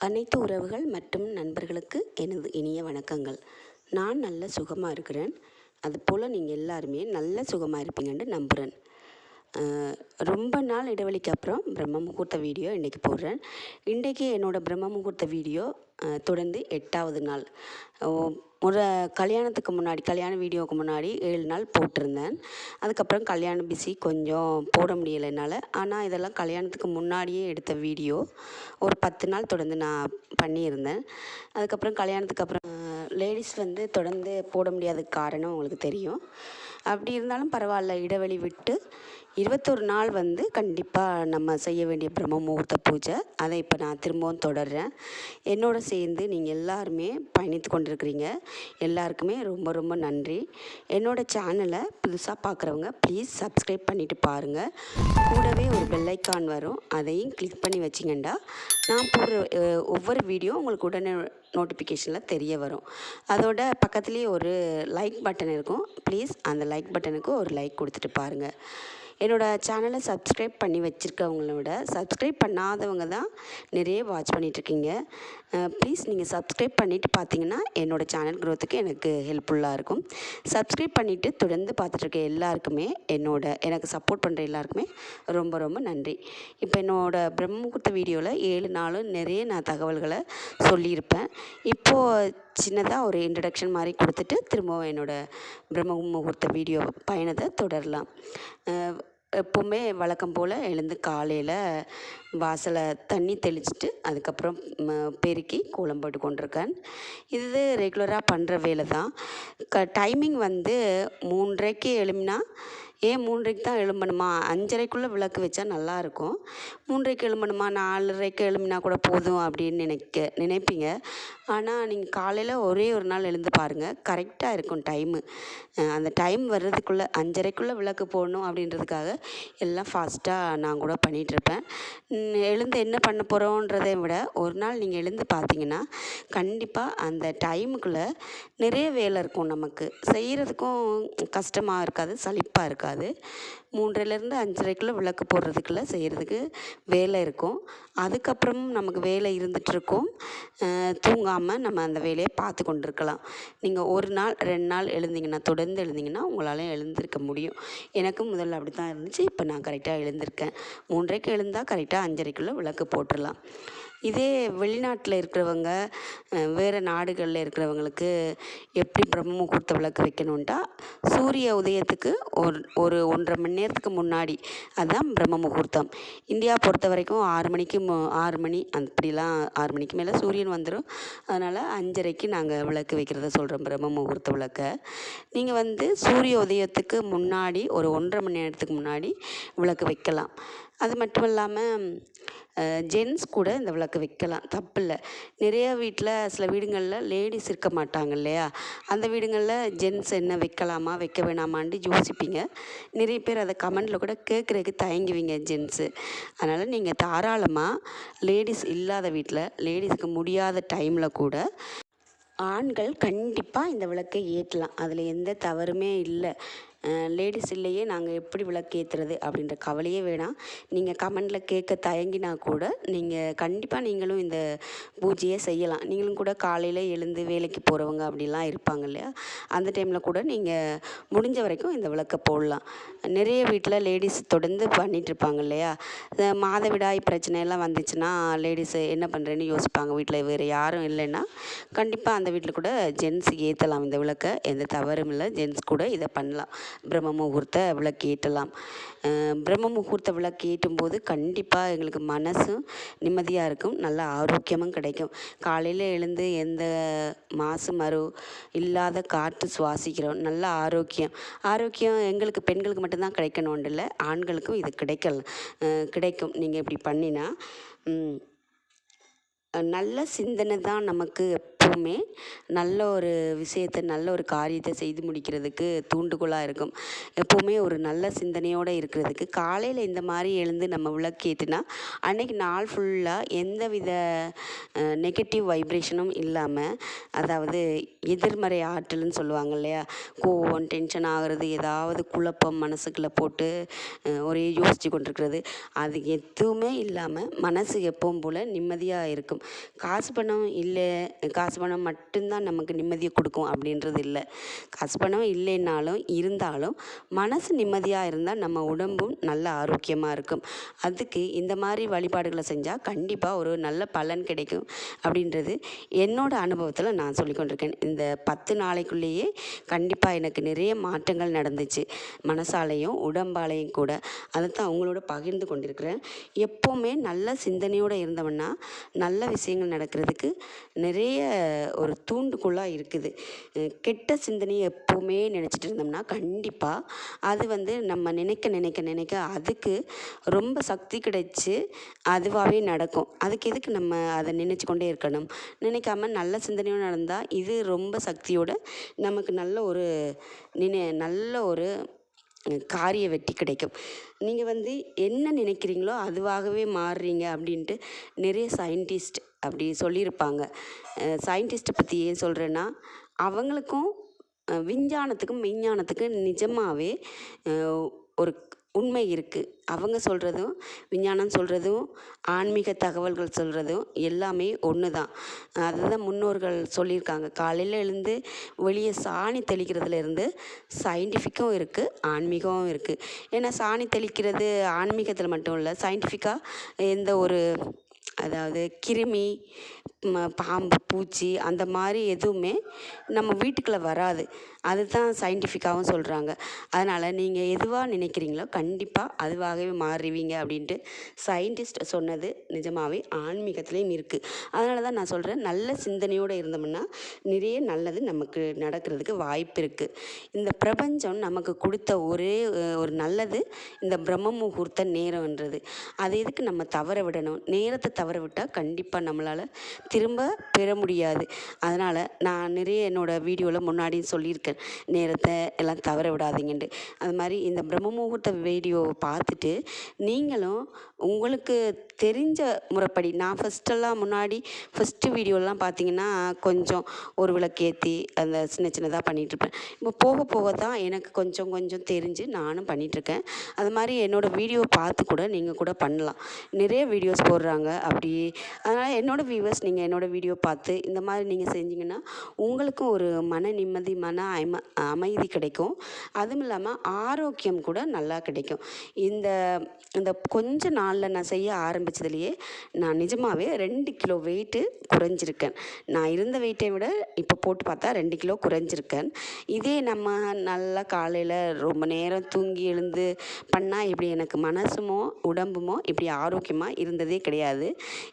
அனைத்து உறவுகள் மற்றும் நண்பர்களுக்கு எனது இனிய வணக்கங்கள். நான் நல்ல சுகமாக இருக்கிறேன். அதுபோல் நீங்கள் எல்லாருமே நல்ல சுகமாக இருப்பீங்கன்னு நம்புகிறேன் ரொம்ப நாள் இடைவெளிக்கு அப்புறம் பிரம்ம முகூர்த்த வீடியோ இன்றைக்கி போடுறேன். இன்றைக்கி என்னோடய பிரம்ம முகூர்த்த வீடியோ தொடர்ந்து எட்டாவது நாள். ஓ, கல்யாணத்துக்கு முன்னாடி கல்யாண வீடியோவுக்கு முன்னாடி ஏழு நாள் போட்டிருந்தேன். அதுக்கப்புறம் கல்யாண பிஸி கொஞ்சம் போட முடியலை என்னால். ஆனால் இதெல்லாம் கல்யாணத்துக்கு முன்னாடியே எடுத்த வீடியோ. ஒரு பத்து நாள் தொடர்ந்து நான் பண்ணியிருந்தேன். அதுக்கப்புறம் கல்யாணத்துக்கு அப்புறம் லேடிஸ் வந்து தொடர்ந்து போட முடியாத காரணம் உங்களுக்கு தெரியும். அப்படி இருந்தாலும் பரவாயில்ல இடைவெளி விட்டு இருபத்தொரு நாள் வந்து கண்டிப்பாக நம்ம செய்ய வேண்டிய பிரம்ம முகூர்த்த பூஜை. அதை இப்போ நான் திரும்பவும் தொடர்றேன். என்னோட சேர்ந்து நீங்கள் எல்லாருமே பயணித்து கொண்டிருக்கிறீங்க. எல்லாருக்குமே ரொம்ப ரொம்ப நன்றி. என்னோட சேனலை புதுசாக பார்க்குறவங்க ப்ளீஸ் சப்ஸ்கிரைப் பண்ணிவிட்டு பாருங்கள் கூடவே ஒரு பெல்லைக்கான் வரும். அதையும் கிளிக் பண்ணி வச்சிங்கண்டா நான் போடுற ஒவ்வொரு வீடியோ உங்களுக்கு உடனே நோட்டிஃபிகேஷனில் தெரிய வரும். அதோட பக்கத்துலேயே ஒரு லைக் பட்டன் இருக்கும். ப்ளீஸ் அந்த லைக் பட்டனுக்கு ஒரு லைக் கொடுத்துட்டு பாருங்கள் என்னோடய சேனலை சப்ஸ்கிரைப் பண்ணி வச்சுருக்கவங்களோட விட சப்ஸ்கிரைப் பண்ணாதவங்க தான் நிறைய வாட்ச் பண்ணிகிட்ருக்கீங்க ப்ளீஸ் நீங்கள் சப்ஸ்கிரைப் பண்ணிவிட்டு பார்த்தீங்கன்னா என்னோடய சேனல் க்ரோத்துக்கு எனக்கு ஹெல்ப்ஃபுல்லாக இருக்கும். சப்ஸ்கிரைப் பண்ணிவிட்டு தொடர்ந்து பார்த்துட்ருக்க எல்லாருக்குமே என்னோட எனக்கு சப்போர்ட் பண்ணுற எல்லாருக்குமே ரொம்ப ரொம்ப நன்றி. இப்போ என்னோடய பிரம்மகுத்த வீடியோவில் ஏழு நாளும் நிறைய நான் தகவல்களை சொல்லியிருப்பேன். இப்போது சின்னதாக ஒரு இன்ட்ரடக்ஷன் மாதிரி கொடுத்துட்டு திரும்பவும் என்னோடய பிரம்ம முகூர்த்த வீடியோ பயணத்தை தொடரலாம். எப்போவுமே வழக்கம் போல் எழுந்து காலையில் வாசலை தண்ணி தெளிச்சிட்டு அதுக்கப்புறம் பெருக்கி கோலம் போட்டு கொண்டிருக்கேன். இது ரெகுலராக பண்ணுற வேலை தான் க டைமிங் வந்து மூன்றரைக்கு எழும்பினா ஏன் மூன்றரைக்கு தான் எழும்பணுமா? அஞ்சரைக்குள்ளே விளக்கு வச்சா நல்லாயிருக்கும் மூன்றைக்கு எழும்பணுமா? நாலரைக்கு எழும்பினா கூட போதும் அப்படின்னு நினைக்க நினைப்பீங்க. ஆனால் நீங்கள் காலையில் ஒரே ஒரு நாள் எழுந்து பாருங்கள் கரெக்டாக இருக்கும் டைமு. அந்த டைம் வர்றதுக்குள்ளே அஞ்சரைக்குள்ளே விளக்கு போடணும் அப்படின்றதுக்காக எல்லாம் ஃபாஸ்ட்டாக நான் கூட பண்ணிகிட்ருப்பேன் எழுந்து என்ன பண்ண போகிறோன்றதை விட ஒரு நாள் நீங்கள் எழுந்து பார்த்தீங்கன்னா கண்டிப்பாக அந்த டைமுக்குள்ளே நிறைய வேலை இருக்கும் நமக்கு. செய்கிறதுக்கும் கஷ்டமாக இருக்காது சலிப்பாக இருக்காது. மூன்றைலேருந்து அஞ்சரைக்குள்ளே விளக்கு போடுறதுக்குள்ளே செய்கிறதுக்கு வேலை இருக்கும். அதுக்கப்புறமும் நமக்கு வேலை இருந்துகிட்ருக்கும் தூங்காமல் நம்ம அந்த வேலையை பார்த்து கொண்டு இருக்கலாம் நீங்கள் ஒரு நாள் ரெண்டு நாள் எழுந்தீங்கன்னா தொடர்ந்து எழுந்தீங்கன்னா உங்களால் எழுந்திருக்க முடியும். எனக்கும் முதல்ல அப்படி தான் இருந்துச்சு. இப்போ நான் கரெக்டாக எழுந்திருக்கேன். மூன்றரைக்கு எழுந்தால் கரெக்டாக அஞ்சரைக்குள்ளே விளக்கு போட்டுடலாம் இதே வெளிநாட்டில் இருக்கிறவங்க வேறு நாடுகளில் இருக்கிறவங்களுக்கு எப்படி பிரம்ம முகூர்த்த விளக்கு வைக்கணுன்ட்டா சூரிய உதயத்துக்கு ஒரு ஒரு ஒன்றரை மணி நேரத்துக்கு முன்னாடி அதுதான் பிரம்ம முகூர்த்தம். இந்தியா பொறுத்த வரைக்கும் ஆறு மணிக்கு மு- ஆறு மணி அப்படிலாம் ஆறு மணிக்கு மேலே சூரியன் வந்துடும் அதனால் அஞ்சரைக்கு நாங்கள் விளக்கு வைக்கிறத சொல்கிறோம் பிரம்ம முகூர்த்த விளக்கை. நீங்கள் வந்து சூரிய உதயத்துக்கு முன்னாடி ஒரு ஒன்றரை மணி நேரத்துக்கு முன்னாடி விளக்கு வைக்கலாம். அது மட்டும் இல்லாமல் ஜென்ஸ் கூட இந்த விளக்கு வைக்கலாம். தப்பில்லை நிறைய வீட்டில் சில வீடுங்களில் லேடிஸ் இருக்க மாட்டாங்க இல்லையா? அந்த வீடுங்களில் ஜென்ஸ் என்ன வைக்கலாமா வைக்க வேணாமான்ட்டு யோசிப்பீங்க. நிறைய பேர் அதை கமெண்டில் கூட கேட்குறதுக்கு தயங்குவீங்க ஜென்ஸு அதனால் நீங்கள் தாராளமாக லேடிஸ் இல்லாத வீட்டில் லேடிஸுக்கு முடியாத டைமில் கூட ஆண்கள் கண்டிப்பாக இந்த விளக்கை ஏற்றலாம். அதில் எந்த தவறுமே இல்லை. லேடிஸ் இல்லையே நாங்கள் எப்படி விளக்கு ஏற்றுறது அப்படின்ற கவலையே வேணாம். நீங்கள் கமெண்டில் கேட்க தயங்கினா கூட நீங்கள் கண்டிப்பாக நீங்களும் இந்த பூஜையை செய்யலாம். நீங்களும் கூட காலையில் எழுந்து வேலைக்கு போகிறவங்க அப்படிலாம் இருப்பாங்க இல்லையா? அந்த டைமில் கூட நீங்கள் முடிஞ்ச வரைக்கும் இந்த விளக்கை போடலாம். நிறைய வீட்டில் லேடிஸ் தொடர்ந்து பண்ணிகிட்ருப்பாங்க இல்லையா? மாதவிடாய் பிரச்சனையெல்லாம் வந்துச்சுன்னா லேடிஸ் என்ன பண்ணுறேன்னு யோசிப்பாங்க. வீட்டில் வேறு யாரும் இல்லைன்னா கண்டிப்பாக அந்த வீட்டில் கூட ஜென்ஸ் ஏற்றலாம் இந்த விளக்கை எந்த தவறும் இல்லை. ஜென்ஸ் கூட இதை பண்ணலாம். பிரம்ம முகூர்த்த விளக்கு ஏற்றலாம் பிரம்ம முகூர்த்த விளக்கு ஏற்றும் போது கண்டிப்பாக எங்களுக்கு மனசும் நிம்மதியாக இருக்கும். நல்ல ஆரோக்கியமும் கிடைக்கும். காலையில் எழுந்து எந்த மாசு மறு இல்லாத காற்று சுவாசிக்கிறோம். நல்ல ஆரோக்கியம். ஆரோக்கியம் எங்களுக்கு பெண்களுக்கு மட்டும்தான் கிடைக்கணும் இல்லை. ஆண்களுக்கும் இது கிடைக்கல கிடைக்கும். நீங்கள் இப்படி பண்ணினா நல்ல சிந்தனை தான் நமக்கு எப்போவுமே நல்ல ஒரு விஷயத்தை நல்ல ஒரு காரியத்தை செய்து முடிக்கிறதுக்கு தூண்டுகோலாக இருக்கும். எப்போவுமே ஒரு நல்ல சிந்தனையோடு இருக்கிறதுக்கு காலையில் இந்த மாதிரி எழுந்து நம்ம விளக்கேற்றினா அன்றைக்கி நாள் ஃபுல்லாக எந்த வித நெகட்டிவ் வைப்ரேஷனும் இல்லாமல் அதாவது எதிர்மறை ஆற்றல்னு சொல்லுவாங்க இல்லையா? கோவம் டென்ஷன் ஆகிறது ஏதாவது குழப்பம் மனசுக்குள்ளே போட்டு ஒரே யோசித்து கொண்டிருக்கிறது. அது எதுவுமே இல்லாமல் மனசு எப்பவும் போல் நிம்மதியாக இருக்கும். காசு பணம் இல்லை காசு காசு பணம் மட்டும்தான் நமக்கு நிம்மதியை கொடுக்கும் அப்படின்றது இல்லை. காசு பணம் இல்லைன்னாலும் இருந்தாலும் மனசு நிம்மதியாக இருந்தால் நம்ம உடம்பும் நல்ல ஆரோக்கியமாக இருக்கும். அதுக்கு இந்த மாதிரி வழிபாடுகளை செஞ்சால் கண்டிப்பாக ஒரு நல்ல பலன் கிடைக்கும் அப்படின்றது என்னோடய அனுபவத்தில் நான் சொல்லிக்கொண்டிருக்கேன் இந்த பத்து நாளைக்குள்ளேயே கண்டிப்பாக எனக்கு நிறைய மாற்றங்கள் நடந்துச்சு. மனசாலையும் உடம்பாலையும் கூட. அதை தான் அவங்களோட பகிர்ந்து கொண்டிருக்கிறேன். எப்போவுமே நல்ல சிந்தனையோடு இருந்தவன்னா நல்ல விஷயங்கள் நடக்கிறதுக்கு நிறைய ஒரு தூண்டுகோலாக இருக்குது. கெட்ட சிந்தனையை எப்போவுமே நினச்சிட்டு இருந்தோம்னா கண்டிப்பாக அது வந்து நம்ம நினைக்க நினைக்க நினைக்க அதுக்கு ரொம்ப சக்தி கிடைச்சி அதுவாகவே நடக்கும். அதுக்கு எதுக்கு நம்ம அதை நினச்சி கொண்டே இருக்கணும்? நினைக்காம நல்ல சிந்தனையும் நடந்தால் இது ரொம்ப சக்தியோடு நமக்கு நல்ல ஒரு நினை நல்ல ஒரு காரிய வெற்றி கிடைக்கும். நீங்கள் வந்து என்ன நினைக்கிறீங்களோ அதுவாகவே மாறுறீங்க அப்படின்ட்டு நிறைய சயின்டிஸ்ட் அப்படி சொல்லியிருப்பாங்க. சயின்டிஸ்ட்டை பற்றி ஏன் சொல்கிறேன்னா அவங்களுக்கும் விஞ்ஞானத்துக்கும் மெய்ஞானத்துக்கும் நிஜமாகவே ஒரு உண்மை இருக்குது அவங்க சொல்கிறதும் விஞ்ஞானம் சொல்கிறதும் ஆன்மீக தகவல்கள் சொல்கிறதும் எல்லாமே ஒன்று தான் அதுதான் முன்னோர்கள் சொல்லியிருக்காங்க. காலையில் எழுந்து வெளியே சாணி தெளிக்கிறதுலேருந்து சயின்டிஃபிக்கும் இருக்குது ஆன்மீகமும் இருக்குது ஏன்னா சாணி தெளிக்கிறது ஆன்மீகத்தில் மட்டும் இல்லை சயின்டிஃபிக்காக எந்த ஒரு அதாவது கிருமி ம- பாம்பு பூச்சி அந்த மாதிரி எதுவுமே நம்ம வீட்டுக்குள்ளே வராது. அதுதான் சயின்டிஃபிக்காகவும் சொல்கிறாங்க அதனால் நீங்கள் எதுவாக நினைக்கிறீங்களோ கண்டிப்பாக அதுவாகவே மாறுவீங்க அப்படின்ட்டு சயின்டிஸ்ட் சொன்னது நிஜமாகவே ஆன்மீகத்துலேயும் இருக்குது அதனால தான் நான் சொல்கிறேன் நல்ல சிந்தனையோடு இருந்தோம்னா நிறைய நல்லது நமக்கு நடக்கிறதுக்கு வாய்ப்பு இருக்குது இந்த பிரபஞ்சம் நமக்கு கொடுத்த ஒரே ஒரு நல்லது இந்த பிரம்ம முகூர்த்த நேரம்ன்றது அது எதுக்கு நம்ம தவற விடணும்? நேரத்தை தவற விட்டால் கண்டிப்பாக நம்மளால் திரும்ப பெற முடியாது. அதனால் நான் நிறைய என்னோடய வீடியோவில் முன்னாடியும் சொல்லியிருக்கேன். நேரத்தை எல்லாம் தவற விடாதீங்கன்ட்டு. அது மாதிரி இந்த பிரம்ம முகூர்த்த வீடியோவை பார்த்துட்டு நீங்களும் உங்களுக்கு தெரிஞ்ச முறைப்படி நான் ஃபஸ்ட்டெல்லாம் முன்னாடி ஃபஸ்ட்டு வீடியோலாம் பார்த்தீங்கன்னா கொஞ்சம் ஒரு விளக்கேற்றி அந்த சின்ன சின்னதாக பண்ணிகிட்ருப்பேன் இப்போ போக போக தான் எனக்கு கொஞ்சம் கொஞ்சம் தெரிஞ்சு நானும் பண்ணிகிட்ருக்கேன் அது மாதிரி என்னோடய வீடியோ பார்த்து கூட நீங்கள் கூட பண்ணலாம். நிறைய வீடியோஸ் போடுறாங்க அப்படி. அதனால் என்னோடய வியூவர்ஸ் நீங்கள் என்னோடய வீடியோ பார்த்து இந்த மாதிரி நீங்கள் செஞ்சீங்கன்னா உங்களுக்கும் ஒரு மன நிம்மதி மன அம அமைதி கிடைக்கும். அதுவும் இல்லாமல் ஆரோக்கியம் கூட நல்லா கிடைக்கும். இந்த இந்த கொஞ்ச நாளில் நான் செய்ய ஆரம்பித்ததுலேயே நான் நிஜமாகவே ரெண்டு கிலோ வெயிட்டு குறைஞ்சிருக்கேன். நான் இருந்த வெயிட்டை விட இப்போ போட்டு பார்த்தா ரெண்டு கிலோ குறைஞ்சிருக்கேன். இதே நம்ம நல்லா காலையில் ரொம்ப நேரம் தூங்கி எழுந்து பண்ணால் இப்படி எனக்கு மனசுமோ உடம்புமோ இப்படி ஆரோக்கியமாக இருந்ததே கிடையாது.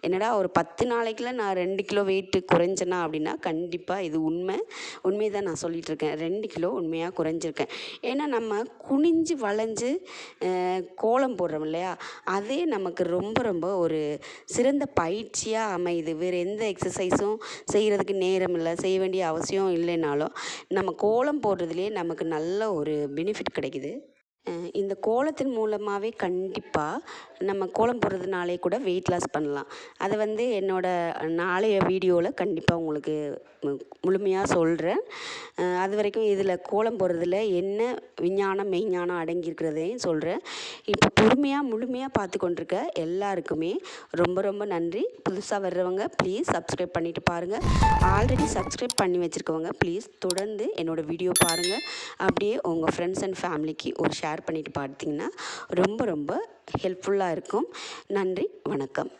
என்னடா ஒரு பத்து நாளைக்குள்ள நான் ரெண்டு கிலோ வெயிட்டு குறைஞ்சேனா அப்படின்னா கண்டிப்பாக இது உண்மை. உண்மை தான் நான் சொல்லிகிட்டு இருக்கேன் ரெண்டு கிலோ உண்மையாக குறைஞ்சிருக்கேன். ஏன்னா நம்ம குனிஞ்சு வளைஞ்சு கோலம் போடுறோம் இல்லையா? அதே நமக்கு ரொம்ப ரொம்ப ஒரு சிறந்த பயிற்சியாக அமையுது. வேறு எந்த எக்ஸசைஸும் செய்கிறதுக்கு நேரம் இல்லை செய்ய வேண்டிய அவசியம் இல்லைனாலும் நம்ம கோலம் போடுறதுலேயே நமக்கு நல்ல ஒரு பெனிஃபிட் கிடைக்குது. இந்த கோலத்தின் மூலமாகவே கண்டிப்பாக நம்ம கோலம் போடுறதுனாலே கூட வெயிட் லாஸ் பண்ணலாம். அதை வந்து என்னோடய நாளைய வீடியோவில் கண்டிப்பாக உங்களுக்கு முழுமையாக சொல்கிறேன் அது வரைக்கும் இதில் கோலம் போடுறதுல என்ன விஞ்ஞானம் மெய்ஞானம் அடங்கியிருக்கிறதையும் சொல்கிறேன் இப்போ பொறுமையாக முழுமையாக பார்த்து கொண்டிருக்க எல்லாருக்குமே ரொம்ப ரொம்ப நன்றி. புதுசாக வர்றவங்க ப்ளீஸ் சப்ஸ்கிரைப் பண்ணிவிட்டு பாருங்கள் ஆல்ரெடி சப்ஸ்கிரைப் பண்ணி வச்சுருக்கவங்க ப்ளீஸ் தொடர்ந்து என்னோடய வீடியோ பாருங்கள் அப்படியே உங்கள் ஃப்ரெண்ட்ஸ் அண்ட் ஃபேமிலிக்கு ஒரு ஷேர் ஷேர் பண்ணிட்டு பார்த்தீங்கன்னா ரொம்ப ரொம்ப ஹெல்ப்ஃபுல்லாக இருக்கும். நன்றி வணக்கம்.